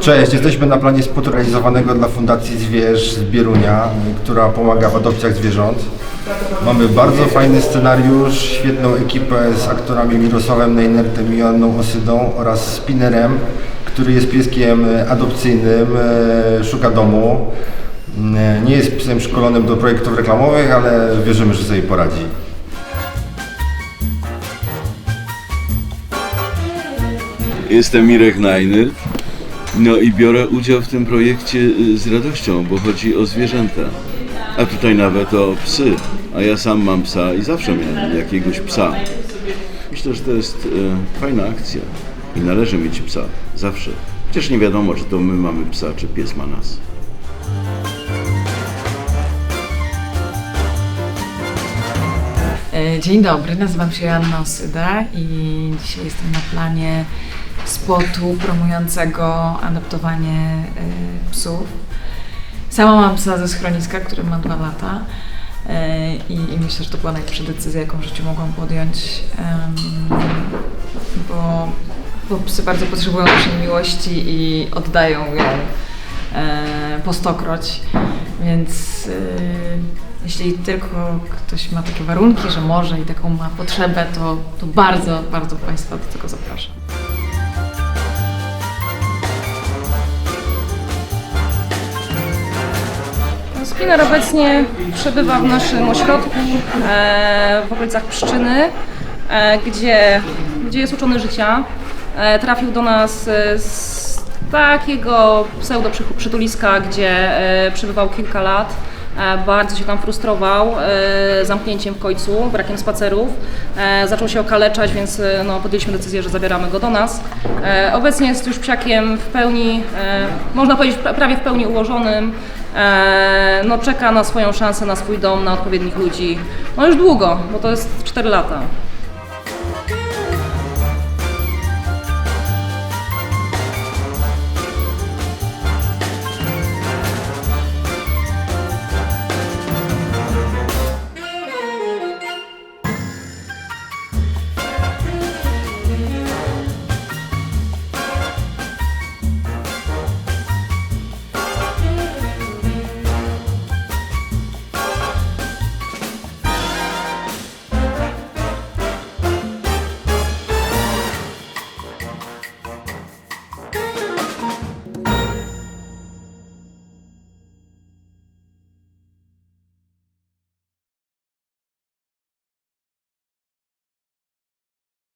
Cześć, jesteśmy na planie spotu realizowanego dla Fundacji Zwierz z Bierunia, która pomaga w adopcjach zwierząt. Mamy bardzo fajny scenariusz, świetną ekipę z aktorami Mirosławem Nejnertem i Joanną Osydą oraz Spinnerem, który jest pieskiem y, adopcyjnym, y, szuka domu. Y, Nie jest psem szkolonym do projektów reklamowych, ale wierzymy, że sobie poradzi. Jestem Mirek Najny. No i biorę udział w tym projekcie y, z radością, bo chodzi o zwierzęta. A tutaj nawet o psy. A ja sam mam psa i zawsze miałem jakiegoś psa. Myślę, że to jest e, fajna akcja i należy mieć psa. Zawsze. Chociaż nie wiadomo, czy to my mamy psa, czy pies ma nas. E, Dzień dobry, nazywam się Joanna Osyda i dzisiaj jestem na planie spotu promującego adoptowanie e, psów. Sama mam psa ze schroniska, który ma dwa lata e, i, i myślę, że to była najlepsza decyzja, jaką w życiu mogłam podjąć, bo, bo psy bardzo potrzebują naszej miłości i oddają ją e, po stokroć, więc e, jeśli tylko ktoś ma takie warunki, że może i taką ma potrzebę, to, to bardzo, bardzo Państwa do tego zapraszam. Spinner obecnie przebywa w naszym ośrodku e, w okolicach Pszczyny, e, gdzie, gdzie jest uczony życia. E, trafił do nas e, z takiego pseudo przy- przytuliska, gdzie e, przebywał kilka lat. Bardzo się tam frustrował zamknięciem w końcu, brakiem spacerów. Zaczął się okaleczać, więc no, podjęliśmy decyzję, że zabieramy go do nas. Obecnie jest już psiakiem w pełni, można powiedzieć pra- prawie w pełni ułożonym. No, czeka na swoją szansę, na swój dom, na odpowiednich ludzi. No już długo, bo to jest 4 lata.